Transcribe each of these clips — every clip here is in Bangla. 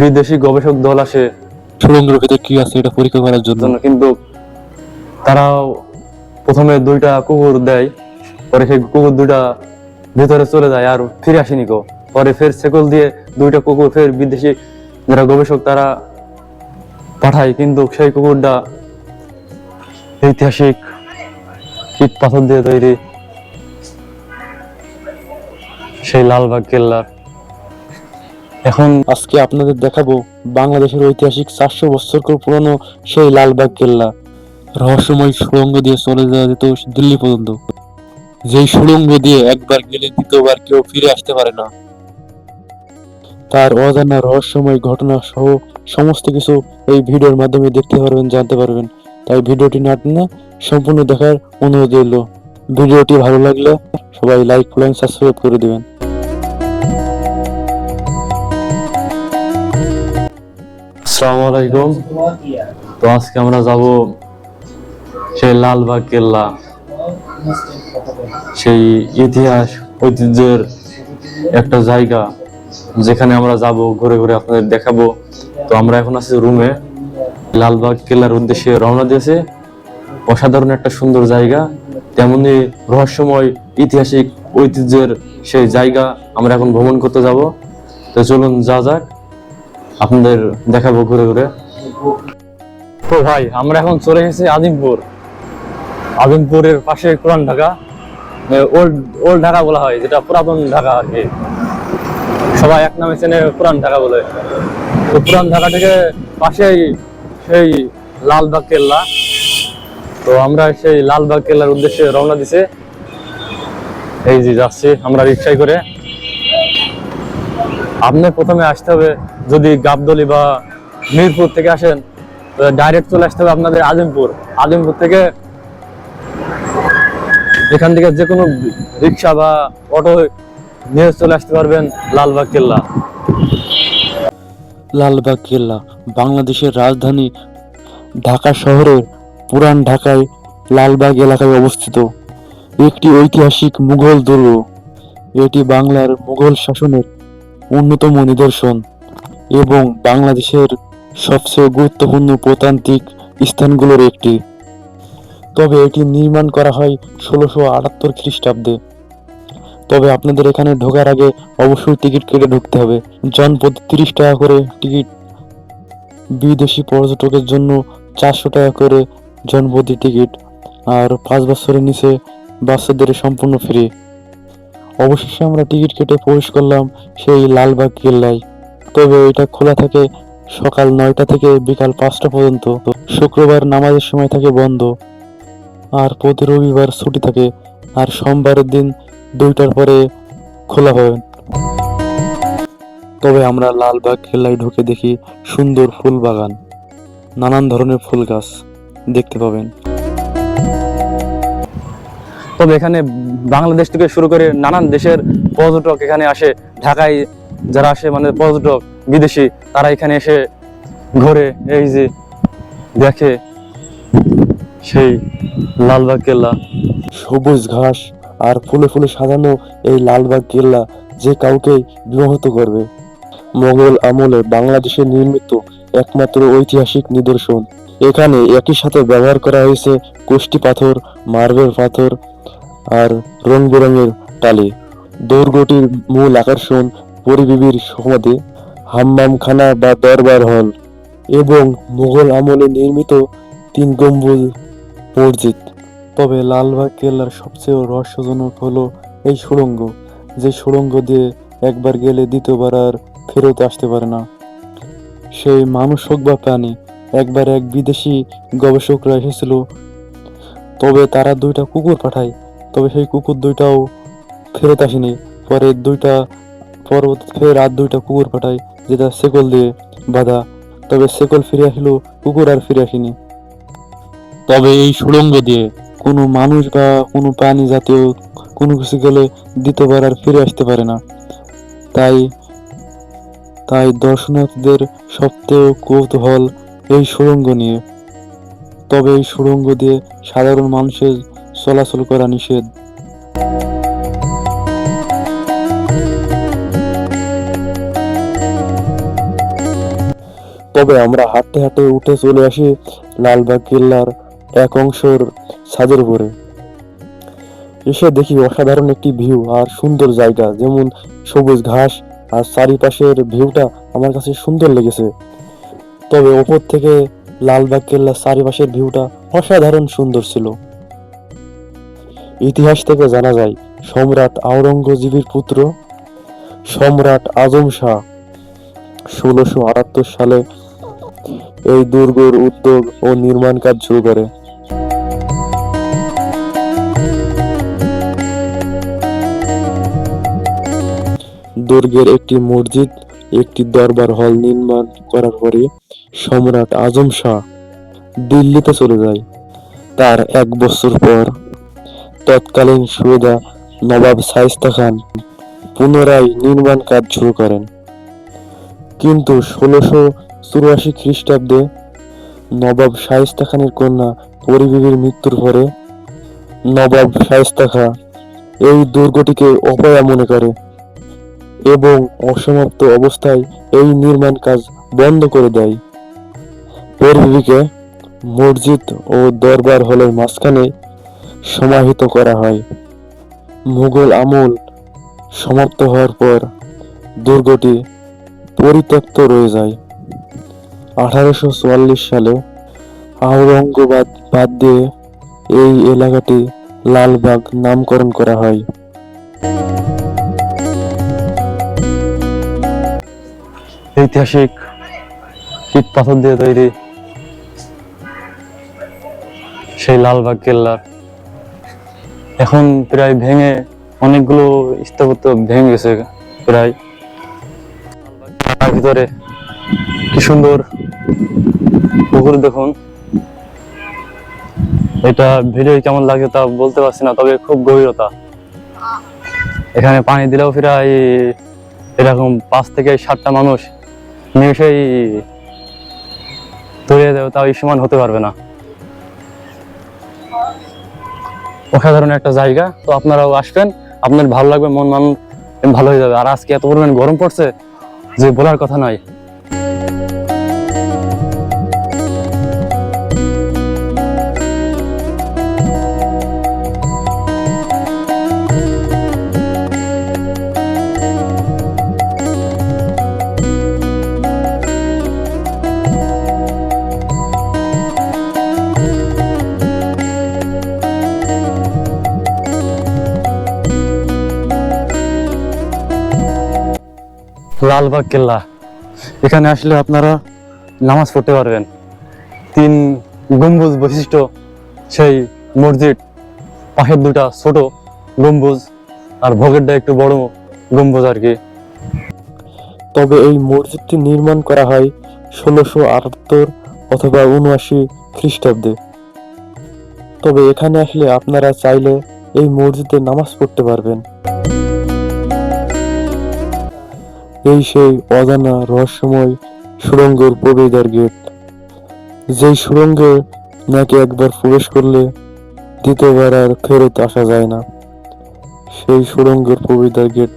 বিদেশি গবেষক দল আসে। সুড়ঙ্গের ভিতরে কি আছে এটা পরীক্ষা করার জন্য? জন্য কিন্তু তারাও প্রথমে দুইটা কুকুর দেয় পরে সেই কুকুর দুইটা ভিতরে চলে যায় আর ফিরে আসেনি কো পরে ফের সেকল দিয়ে দুইটা কুকুর ফের বিদেশি যারা গবেষক তারা পাঠায় কিন্তু সেই কুকুরটা ঐতিহাসিক ইট পাথর দিয়ে তৈরি। সেই লালবাগ কেল্লার এখন আজকে আপনাদের দেখাবো বাংলাদেশের ঐতিহাসিক চারশো বছর পুরনো সেই লালবাগ কেল্লা। রহস্যময় সুড়ঙ্গ দিয়ে চলে যাওয়া যেত দিল্লি পর্যন্ত। যেই সুড়ঙ্গ দিয়ে একবার গেলে দ্বিতীয়বার কেউ ফিরে আসতে পারে না। তার অজানা রহস্যময় ঘটনা সহ সমস্ত কিছু এই ভিডিওর মাধ্যমে দেখতে পারবেন, জানতে পারবেন। তাই ভিডিওটি না টেনে সম্পূর্ণ দেখার অনুরোধ রইল। ভিডিওটি ভালো লাগলে সবাই লাইক কমেন্ট সাবস্ক্রাইব করে দিবেন। আসসালামু আলাইকুম। তো আজকে আমরা যাব সেই লালবাগ কেল্লা। সেই ইতিহাস, ঐতিহ্যের একটা জায়গা যেখানে আমরা যাব, ঘুরে ঘুরে আপনাদের দেখাবো। তো আমরা এখন আছি রুমে লালবাগ কেল্লার উদ্দেশ্যে রওনা দিয়েছে। অসাধারণ একটা সুন্দর জায়গা। তেমনি রহস্যময় ঐতিহাসিক ঐতিহ্যের সেই জায়গা আমরা এখন ভ্রমণ করতে যাব। তো চলুন, যা যাক। আপনাদের দেখাবো ঘুরে ঘুরে। তো ভাই, আমরা এখন চলে এসেছি আজিমপুর। আজিমপুরের পাশে পুরান ঢাকা ওল্ড ওল্ড ঢাকা বলা হয়, যেটা পুরাতন ঢাকা আর কি। সবাই এক নামে চেনে পুরান ঢাকা বলে। তো পুরান ঢাকা থেকে পাশেই সেই লালবাগ কেল্লা। তো আমরা সেই লালবাগ কেল্লার উদ্দেশ্যে রওনা দিছে। এই যে যাচ্ছি আমরা রিক্সায় করে। আপনি প্রথমে আসতে হবে যদি গাবদলি বা মিরপুর থেকে আসেন ডাইরেক্ট চলে আসতে হবে আপনাদের আজিমপুর। আজিমপুর থেকে এখান থেকে যে কোনো রিক্সা বা অটো নিয়ে চলে আসতে পারবেন লালবাগ কেল্লা। লালবাগ কেল্লা, বাংলাদেশের রাজধানী ঢাকা শহরের পুরান ঢাকায় লালবাগ এলাকায় অবস্থিত। একটি ঐতিহাসিক মুঘল দুর্গ। এটি বাংলার মুঘল শাসনের অন্যতম নিদর্শন এবং বাংলাদেশের সবচেয়ে গুরুত্বপূর্ণ প্রতান্ত্রিক স্থানগুলোর একটি। তবে এটি নির্মাণ করা হয় ষোলোশো আটাত্তর খ্রিস্টাব্দে। তবে আপনাদের এখানে ঢোকার আগে অবশ্যই টিকিট কেটে ঢুকতে হবে। জনপ্রতি তিরিশ টাকা করে টিকিট। বিদেশি পর্যটকের জন্য চারশো টাকা করে জনপ্রতি টিকিট। আর পাঁচ বছরের নিচে বাচ্চাদের সম্পূর্ণ ফ্রি। অবশেষে আমরা টিকিট কেটে প্রবেশ করলাম সেই লালবাগ কেল্লায়। তবে এটা খোলা থাকে সকাল নয়টা থেকে বিকাল পাঁচটা পর্যন্ত। শুক্রবার নামাজের সময় থাকে বন্ধ। আর প্রতি রবিবার ছুটি থাকে। আর সোমবারের দিন দুইটার পরে খোলা হবে তবে আমরা লালবাগ কেল্লায় ঢুকে দেখি সুন্দর ফুল বাগান। নানান ধরনের ফুল গাছ দেখতে পাবেন। তবে এখানে বাংলাদেশ থেকে শুরু করে নানান দেশের পর্যটক এখানে আসে। ঢাকায় যারা আসে মানে পর্যটক, বিদেশি, তারা এখানে এসে ঘোরে। এই যে দেখে সেই লালবাগ কেল্লা। সবুজ ঘাস আর ফুলে ফুলে সাজানো এই লালবাগ কেল্লা যে কাউকে বিমোহিত করবে। মোগল আমলে বাংলাদেশে নির্মিত একমাত্র ঐতিহাসিক নিদর্শন। এখানে একই সাথে ব্যবহার করা হয়েছে কুষ্টি পাথর, মার্বেল পাথর আর রং বেরঙের টালি। দুর্গটির মূল আকর্ষণ পরিবিবির সমাধি, হাম্মামখানা বা দরবার হল এবং মুঘল আমলে নির্মিত তিন গম্বুজ মসজিদ। তবে লালবাগ কেল্লার সবচেয়ে রহস্যজনক হলো এই সুড়ঙ্গ, যে সুড়ঙ্গ দিয়ে একবার গেলে দ্বিতীয়বার আর ফেরত আসতে পারে না। সেই মানুষ হোক বা প্রাণী, একবার এক বিদেশি গবেষকরা এসেছিল, তবে তারা দুইটা কুকুর পাঠায়। তবে সেই কুকুর দুইটাও ফেরত আসেনি। পরে দুইটা পরবর্তী ফের আর দুইটা কুকুর পাঠায়, যেটা সেকল দিয়ে বাধা। তবে সেকল ফিরে আসলো কুকুর আর ফিরে আসেনি। তবে এই সুড়ঙ্গ দিয়ে কোনো মানুষ বা কোনো প্রাণী জাতীয় কোনো কিছু গেলে দ্বিতীয়বার আর ফিরে আসতে পারে না। তাই তাই দর্শনার্থীদের সবচেয়ে কৌতূহল এই সুড়ঙ্গ নিয়ে। তবে এই সুড়ঙ্গ দিয়ে সাধারণ মানুষের চলাচল করা নিষেধ। তবে আমরা হাঁটতে হাঁটতে উঠে চলে আসি লালবাগ কেল্লার এক অংশের ছাদের উপরে। এসে দেখি অসাধারণ একটি ভিউ আর সুন্দর জায়গা, যেমন সবুজ ঘাস আর চারিপাশের ভিউটা আমার কাছে সুন্দর লেগেছে। তবে ওপর থেকে লালবাগ কেল্লার চারিপাশের ভিউটা অসাধারণ সুন্দর ছিল। ইতিহাস থেকে জানা যায়, সম্রাট আওরঙ্গজীবের পুত্র সম্রাট আজম শাহ। ষোলোশো আটাত্তর সালে এই দুর্গের উদ্যোগ ও নির্মাণ কাজ শুরু করে। দুর্গের একটি মসজিদ, একটি দরবার হল নির্মাণ করার পরে সম্রাট আজম শাহ দিল্লিতে চলে যায়। তার এক বছর পর তৎকালীন সুবেদা নবাব শাইস্তা খান পুনরায় নির্মাণ কাজ শুরু করেন। কিন্তু ষোলোশো চুরাশি খ্রিস্টাব্দে নবাব শাইস্তা খানের কন্যা পরিবিবির মৃত্যুর পরে নবাব শাইস্তা খাঁ এই দুর্গটিকে অপয়া মনে করে এবং অসমাপ্ত অবস্থায় এই নির্মাণ কাজ বন্ধ করে দেয়। পরিবিবিকে মসজিদ ও দরবার হলের মাঝখানে সমাহিত করা হয়। মুঘল আমল সমাপ্ত হওয়ার পর দুর্গটি পরিত্যক্ত রয়ে যায়। আঠারোশো চুয়াল্লিশ সালে আওরঙ্গাবাদ বাদ দিয়ে এই এলাকাটি লালবাগ নামকরণ করা হয়। ঐতিহাসিক ইট পাথর দিয়ে তৈরি সেই লালবাগ কেল্লার এখন প্রায় ভেঙে অনেকগুলো স্থাপত্য ভেঙে গেছে প্রায়। তার ভিতরে কি সুন্দর পুকুর দেখুন। এটা ভিডিও কেমন লাগে তা বলতে পারছি না, তবে খুব গভীরতা। এখানে পানি দিলেও প্রায় এরকম পাঁচ থেকে সাতটা মানুষ নিমেষেই তৈরি দেবে তাও সমান হতে পারবে না। অসাধারণ একটা জায়গা। তো আপনারাও আসবেন। আপনার ভালো লাগবে, মন মান ভালো হয়ে যাবে। আর আজকে এত পরিমাণ গরম পড়ছে যে বলার কথা নয়। লালবাগ কেল্লা। এখানে আসলে আপনারা নামাজ পড়তে পারবেন। তিন গম্বুজ বৈশিষ্ট্য, সেই মসজিদ, পাশের দুটা ছোট গম্বুজ আর ভোগেরটা একটু বড় গম্বুজ আর কি। তবে এই মসজিদটি নির্মাণ করা হয় ষোলোশো আটাত্তর অথবা উনআশি খ্রিস্টাব্দে। তবে এখানে আসলে আপনারা চাইলে এই মসজিদে নামাজ পড়তে পারবেন। এই সেই অজানা রহস্যময় সুড়ঙ্গের প্রবেশদ্বার গেট। যেই সুড়ঙ্গে নাকি একবার প্রবেশ করলে দ্বিতীয়বার আর ফেরত আসা যায় না। সেই সুড়ঙ্গের প্রবেশদ্বার গেট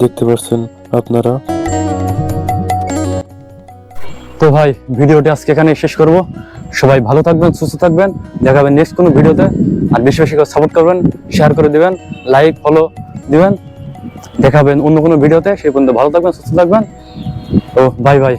দেখতে পাচ্ছেন আপনারা। তো ভাই, ভিডিওটি আজকে এখানে শেষ করব। সবাই ভালো থাকবেন, সুস্থ থাকবেন। দেখাবেন নেক্সট কোনো ভিডিওতে। আর বেশি বেশি করে সাপোর্ট করবেন শেয়ার করে দেবেন লাইক ফলো দিবেন। দেখাবেন অন্য কোনো ভিডিওতে। সেই পর্যন্ত ভালো থাকবেন সুস্থ থাকবেন। ও বাই বাই